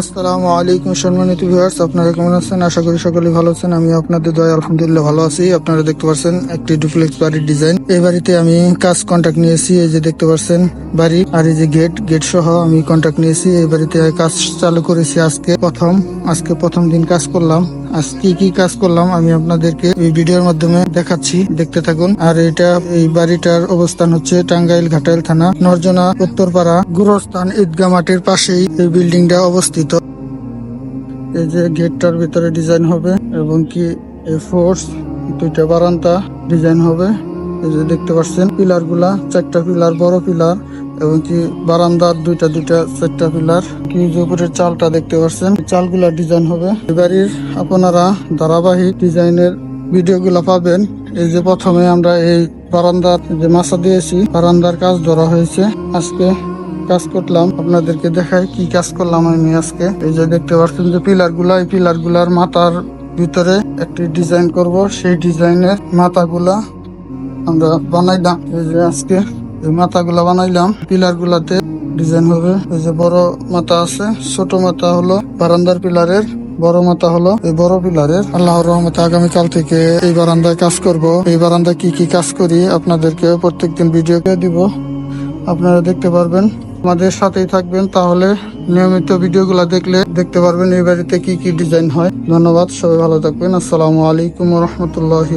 আসসালামু আলাইকুম সম্মানিত ভিউয়ার্স, আপনারা কেমন আছেন? আশা করি সকলে ভালো আছেন। আমি আপনাদের দয়া আলহামদুলিল্লাহ ভালো আছি। আপনারা দেখতে পাচ্ছেন একটি ডুপ্লেক্স বাড়ির ডিজাইন এই বাড়িতে আমি কাজ কন্ট্রাক্ট নিয়েছি, এই যে দেখতে পাচ্ছেন বাড়ি আর এই যে গেট গেট সহ আমি কন্ট্রাক্ট নিয়েছি। এই বাড়িতে কাজ চালু করেছি আজকে প্রথম। আজকে প্রথম দিন কাজ করলাম। আজ কি কি কাজ করলাম আমি আপনাদেরকে এই ভিডিওর মাধ্যমে দেখাচ্ছি। দেখতে থাকুন। আর এটা এই বাড়িটার অবস্থান হচ্ছে টাঙ্গাইল ঘাটাইল থানা, নরজনা, উত্তরপাড়া, গুরস্থান ঈদগা মাটির পাশেই এই বিল্ডিংটা অবস্থিত। এই যে গেটটার ভিতরে ডিজাইন হবে এবং কি এই ফোর্স, দুইটা বারান্দা ডিজাইন হবে। এই যে দেখতে পাচ্ছেন পিলারগুলা চারটা পিলার, বড় পিলার। এবং কি বারান্দার দুইটা দুইটা, চারটা পিলার। কি যে উপরের চালটা দেখতে পাচ্ছেন চালগুলা ডিজাইন হবে। এই বাড়ির আপনারা ধারাবাহিক ডিজাইনের ভিডিওগুলো পাবেন। এই যে প্রথমে আমরা এই বারান্দার যে মাছা দিয়েছি, বারান্দার কাজ ধরা হয়েছে। আজকে কাজ করলাম, আপনাদেরকে দেখাই কি কাজ করলাম আমি আজকে। এই যে দেখতে পাচ্ছেন যে পিলারগুলা এই পিলারগুলার মাথার ভিতরে একটি ডিজাইন করব। সেই ডিজাইনের মাথাগুলা আমরা বানাইলাম। এই যে আজকে এই বানাইলাম। পিলার গুলাতে ডিজাইন হবে। এই যে বড় মাথা আছে, ছোট মাথা হলো বারান্দার পিলারের, বড় মাথা হলো এই বড় পিলারের। আল্লাহর রহমতে আগামীকাল থেকে এই বারান্দায় কাজ করব। এই বারান্দায় কি কি কাজ করি আপনাদেরকে প্রত্যেকদিন ভিডিও দিব। আপনারা দেখতে পারবেন। আমাদের সাথেই থাকবেন, তাহলে নিয়মিত ভিডিওগুলো দেখলে দেখতে পারবেন এই বাড়িতে কি কি ডিজাইন হয়। ধন্যবাদ, সবাই ভালো থাকবেন। আসসালামু আলাইকুম রহমতুল্লাহ